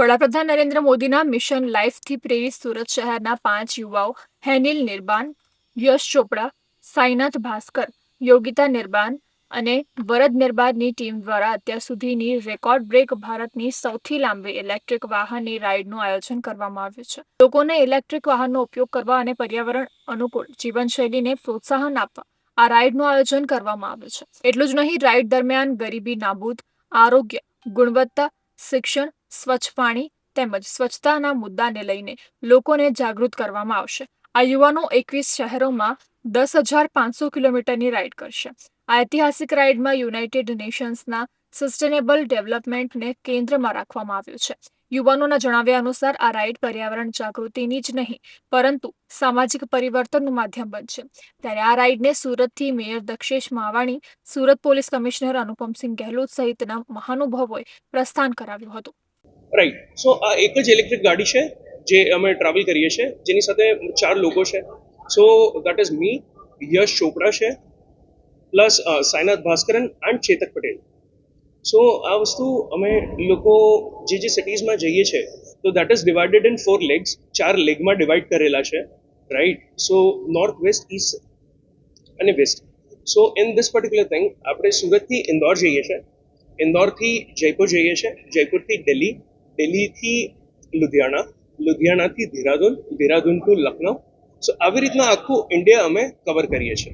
વડાપ્રધાન નરેન્દ્ર મોદીના મિશન લાઈફથી પ્રેરિત સુરત શહેરના પાંચ યુવાઓ હેનિલ નિર્બાન, યશ ચોપડા, સાઈનાથ ભાસ્કર, યોગિતા નિર્બાન અને વરદ નિર્બાનની ટીમ દ્વારા અત્યાર સુધીની રેકોર્ડ બ્રેક ભારતની સૌથી લાંબી ઇલેક્ટ્રિક વાહનની રાઇડનું આયોજન કરવામાં આવ્યું છે. લોકોને ઇલેક્ટ્રિક વાહનનો ઉપયોગ કરવા અને પર્યાવરણ અનુકૂળ જીવનશૈલીને પ્રોત્સાહન આપવા આ રાઇડનું આયોજન કરવામાં આવ્યું છે. એટલું જ નહીં રાઇડ દરમિયાન ગરીબી નાબૂદ, આરોગ્ય, ગુણવત્તા, શિક્ષણ સ્વચ્છ પાણી તેમજ સ્વચ્છતાના મુદ્દાને લઈને લોકોને જાગૃત કરવામાં આવશે. આ યુવાનો એકવીસ શહેરોમાં દસ હજાર પાંચસો કિલોમીટરની રાઇડ કરશે. આ ઐતિહાસિક રાઇડમાં યુનાઇટેડ નેશન્સના સસ્ટેનેબલ ડેવલપમેન્ટને કેન્દ્રમાં રાખવામાં આવ્યું છે. યુવાનોના જણાવ્યા અનુસાર, આ રાઇડ પર્યાવરણ જાગૃતિની જ નહીં, પરંતુ સામાજિક પરિવર્તનનું માધ્યમ બનશે. ત્યારે આ રાઇડને સુરતથી mayor Dakshesh Mavani, Surat police commissioner Anupamsingh Gahlot સહિતના મહાનુભાવોએ પ્રસ્થાન કરાવ્યું હતું. રાઈટ સો આ એક જ ઇલેક્ટ્રિક ગાડી છે, જે અમે ટ્રાવેલ કરીએ છીએ. જેની સાથે ચાર લોકો છે. So that is me Yash Chopra છે plus Sainath Bhaskaran and Chetak Patel. So આ વસ્તુ અમે લોકો જે જે સિટીઝમાં જઈએ છીએ, તો that is divided in four legs ચાર લેગમાં ડિવાઈડ કરેલા છે. Right so north west east અને west so in this particular thing આપણે સુરતથી ઇન્દોર જઈએ છીએ. ઇન્દોરથી જયપુર જઈએ છીએ. જયપુરથી દિલ્હી દિલ્હીથી લુધિયાણા, લુધિયાણાથી દેહરાદૂન દેહરાદૂન ટુ લખનઉ સો આવી રીતના આખું ઇન્ડિયા અમે કવર કરીએ છીએ.